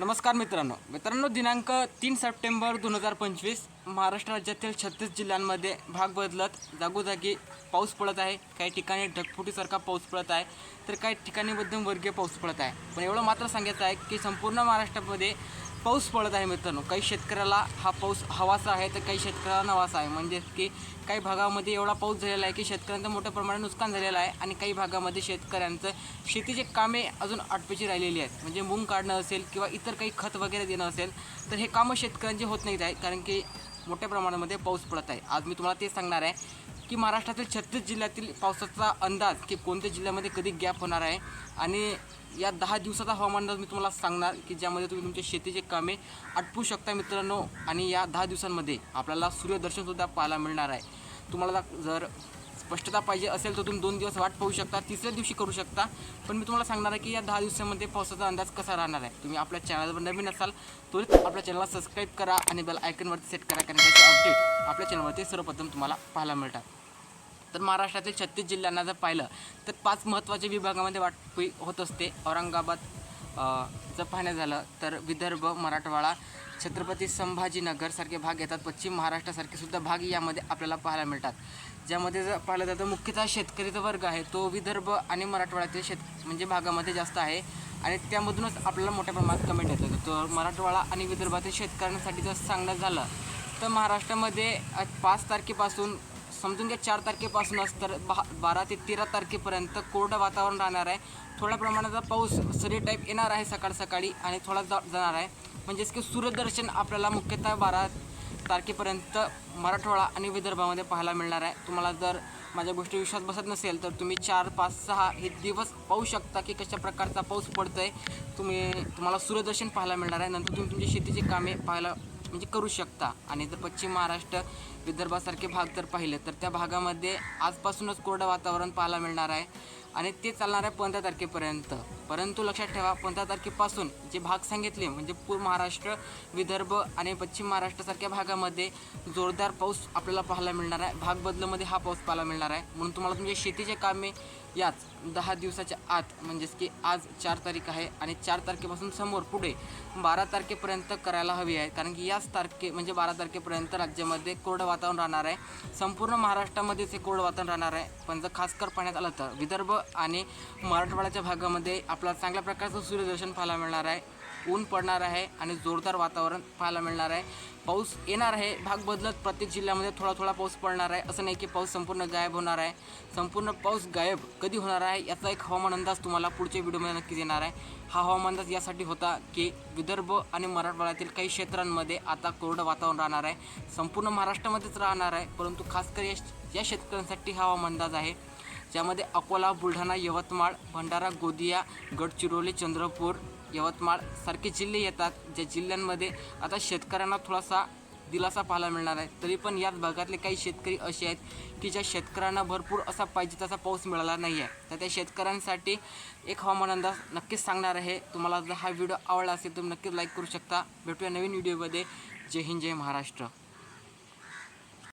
नमस्कार मित्रांनो. मित्रांनो दिनांक तीन सप्टेंबर दोन हजार पंचवीस महाराष्ट्र राज्यातील छत्तीस जिल्ह्यांमध्ये भाग बदलत जागोजागी पाऊस पडत आहे. काही ठिकाणी ढगफुटीसारखा पाऊस पडत आहे तर काही ठिकाणी मध्यम वर्गीय पाऊस पडत आहे. पण एवढं मात्र सांगायचं आहे की संपूर्ण महाराष्ट्रामध्ये पाऊस पडत आहे मित्रांनो. काही शेतकऱ्याला हा पाऊस हवासा आहे तर काही शेतकऱ्याला नवासा आहे. म्हणजे की काही भागामध्ये एवढा पाऊस झालेला आहे की शेतकऱ्यांचं मोठ्या प्रमाणात नुकसान झालेलं आहे आणि काही भागामध्ये शेतकऱ्यांचं शेतीचे कामे अजून आटपेची राहिलेली आहेत. म्हणजे मूंग काढणं असेल किंवा इतर काही खत वगैरे देणं असेल तर हे कामं शेतकऱ्यांचे होत नाहीत आहे कारण की मोठ्या प्रमाणामध्ये पाऊस पडत आहे. आज मी तुम्हाला तेच सांगणार आहे. की महाराष्ट्रातील छत्तीस जिल्ह्यातील पावसाचा अंदाज की कोणत्या जिल्ह्यामध्ये कधी गॅप होणार आहे? आणि या दहा दिवसाचा हवामान अंदाज मी तुम्हाला सांगणार की ज्यामध्ये तुम्ही तुमच्या शेतीचे कामे आटपू शकता मित्रांनो. आणि या दहा दिवसांमध्ये आपल्याला सूर्यदर्शनसुद्धा पाहायला मिळणार आहे. तुम्हाला जर स्पष्टता पाहिजे असेल तर तुम्ही दोन दिवस वाट पाहू शकता तिसऱ्या दिवशी करू शकता. पण मी तुम्हाला सांगणार आहे की या दहा दिवसामध्ये पावसाचा अंदाज कसा राहणार आहे? तुम्ही आपल्या चॅनलवर नवीन असाल त्वरित आपल्या चॅनलला सबस्क्राईब करा आणि बेल आयकनवरती सेट करा कारण त्याचे अपडेट आपल्या चॅनलवरती सर्वप्रथम तुम्हाला पाहायला मिळतात. तर महाराष्ट्रातील छत्तीस जिल्ह्यांना जर पाहिलं तर पाच महत्त्वाच्या विभागामध्ये वाटपी होत असते. औरंगाबाद जर पाहण्यात झालं तर विदर्भ मराठवाडा छत्रपती संभाजीनगरसारखे भाग येतात. पश्चिम महाराष्ट्रासारखे सुद्धा भाग यामध्ये आपल्याला पाहायला मिळतात. ज्यामध्ये जर पाहिलं जातं मुख्यतः शेतकरीचा वर्ग आहे. तो विदर्भ आणि मराठवाड्यातील शेत म्हणजे भागामध्ये जास्त आहे. आणि त्यामधूनच आपल्याला मोठ्या प्रमाणात कमेंट येतं तर मराठवाडा आणि विदर्भातील शेतकऱ्यांसाठी जर सांगण्यात झालं तर महाराष्ट्रामध्ये पाच तारखेपासून समजून घ्या चार तारखेपासूनच तर बहा बारा ते तेरा तारखेपर्यंत कोरडं वातावरण राहणार आहे. थोड्या प्रमाणाचा पाऊस सरी टाईप येणार आहे सकाळ सकाळी आणि थोडा जाणार आहे म्हणजेच की सूर्यदर्शन आपल्याला मुख्यतः बारा तारखेपर्यंत मराठवाडा आणि विदर्भामध्ये पाहायला मिळणार आहे. तुम्हाला जर माझ्या गोष्टी विश्वास बसत नसेल तर तुम्ही चार पाच सहा हे दिवस पाहू शकता की कशा प्रकारचा पाऊस पडतो आहे तुम्ही तुम्हाला सूर्यदर्शन पाहायला मिळणार आहे. नंतर तुम्ही तुमची शेतीची कामे पाहायला म्हणजे करू शकता. आणि जर पश्चिम महाराष्ट्र विदर्भासारखे भाग जर पाहिले तर त्या भागामध्ये आजपासूनच कोरडं वातावरण पाहायला मिळणार आहे. आणि ते चालणार आहे पंधरा तारखेपर्यंत. परंतु लक्षात ठेवा पंधरा तारखेपासून जे भाग सांगितले म्हणजे पूर्व महाराष्ट्र विदर्भ आणि पश्चिम महाराष्ट्रासारख्या भागामध्ये जोरदार पाऊस आपल्याला पाहायला मिळणार आहे. भाग बदलमध्ये हा पाऊस पाहायला मिळणार आहे. म्हणून तुम्हाला तुमचे शेतीचे कामे याच दहा दिवसाच्या आत म्हणजेच की आज चार तारीख आहे आणि चार तारखेपासून समोर पुढे बारा तारखेपर्यंत करायला हवी आहे. कारण की याच तारखे म्हणजे बारा तारखेपर्यंत राज्यामध्ये कोरडं वातावरण राहणार आहे. संपूर्ण महाराष्ट्रामध्येच हे कोरडं वातावरण राहणार आहे. पण जर खास कर पाहण्यात आलं तर विदर्भ आणि मराठवाड्याच्या भागामध्ये आपल्याला चांगल्या प्रकारचं सूर्यदर्शन पाहायला मिळणार आहे. ऊन पडणार आहे आणि जोरदार वातावरण पाहायला मिळणार आहे. पाऊस येणार आहे भाग बदलत प्रत्येक जिल्ह्यामध्ये थोडा थोडा पाऊस पडणार आहे. असं नाही की पाऊस संपूर्ण गायब होणार आहे. संपूर्ण पाऊस गायब कधी होणार आहे याचा एक हवामान अंदाज तुम्हाला पुढच्या व्हिडिओमध्ये नक्कीच येणार आहे. हा हवामान अंदाज यासाठी होता की विदर्भ आणि मराठवाड्यातील काही क्षेत्रांमध्ये आता कोरडं वातावरण राहणार आहे. संपूर्ण महाराष्ट्रामध्येच राहणार आहे परंतु खास कर या या शेतकऱ्यांसाठी हा हवामान अंदाज आहे. ज्यामध्ये अकोला बुलढाणा यवतमाळ भंडारा गोदिया गडचिरोली चंद्रपूर यवतमाळ सारखे जिल्हे येतात ज्या जिल्ह्यांमध्ये आता शेतकऱ्यांना थोडासा दिलासा पाहायला मिळणार आहे. तरी पण याच भागातले काही शेतकरी असे आहेत की ज्या शेतकऱ्यांना भरपूर असा पाहिजे तसा पाऊस मिळाला नाही आहे तर त्या शेतकऱ्यांसाठी एक हवामान अंदाज नक्कीच सांगणार आहे. तुम्हाला जर हा व्हिडिओ आवडला असेल तर नक्कीच लाईक करू शकता. भेटूया नवीन व्हिडिओमध्ये. जय हिंद जय महाराष्ट्र.